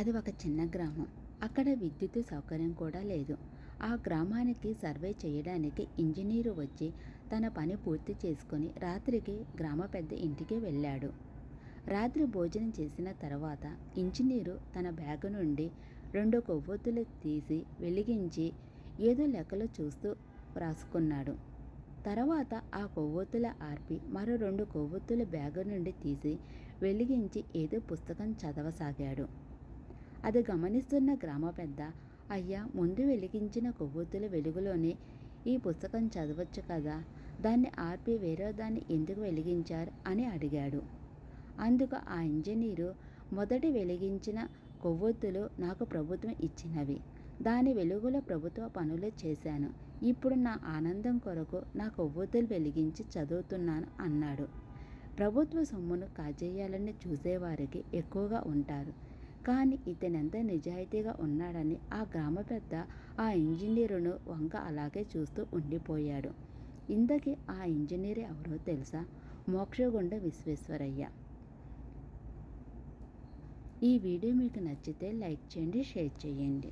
అది ఒక చిన్న గ్రామం. అక్కడ విద్యుత్ సౌకర్యం కూడా లేదు. ఆ గ్రామానికి సర్వే చేయడానికి ఇంజనీరు వచ్చి తన పని పూర్తి చేసుకొని రాత్రికి గ్రామ పెద్ద ఇంటికి వెళ్ళాడు. రాత్రి భోజనం చేసిన తర్వాత ఇంజనీరు తన బ్యాగు నుండి రెండు కొవ్వొత్తులు తీసి వెలిగించి ఏదో లెక్కలు చూస్తూ రాసుకున్నాడు తర్వాత ఆ కొవ్వొత్తుల ఆర్పి మరో రెండు కొవ్వొత్తుల బ్యాగు నుండి తీసి వెలిగించి ఏదో పుస్తకం చదవసాగాడు. అది గమనిస్తున్న గ్రామ పెద్ద అయ్యా ముందు వెలిగించిన కొవ్వొత్తుల వెలుగులోనే ఈ పుస్తకం చదవచ్చు కదా? దాన్ని ఆర్పి వేరే దాన్ని ఎందుకు వెలిగించారు? అని అడిగాడు. అందుకు ఆ ఇంజనీరు మొదటి వెలిగించిన కొవ్వొత్తులు నాకు ప్రభుత్వం ఇచ్చినవి. దాని వెలుగులో ప్రభుత్వ పనులు చేశాను. ఇప్పుడు నా ఆనందం కొరకు నా కొవ్వొత్తులు వెలిగించి చదువుతున్నాను అన్నాడు. ప్రభుత్వ సొమ్మును కాజేయాలని చూసేవారికి ఎక్కువగా ఉంటారు. కానీ ఇతనెంత నిజాయితీగా ఉన్నాడని ఆ గ్రామ పెద్ద ఆ ఇంజనీరును వంక అలాగే చూస్తూ ఉండిపోయాడు. ఇంతకీ ఆ ఇంజనీర్ ఎవరో తెలుసా? మోక్షగుండ విశ్వేశ్వరయ్య. ఈ వీడియో మీకు నచ్చితే లైక్ చేయండి షేర్ చేయండి.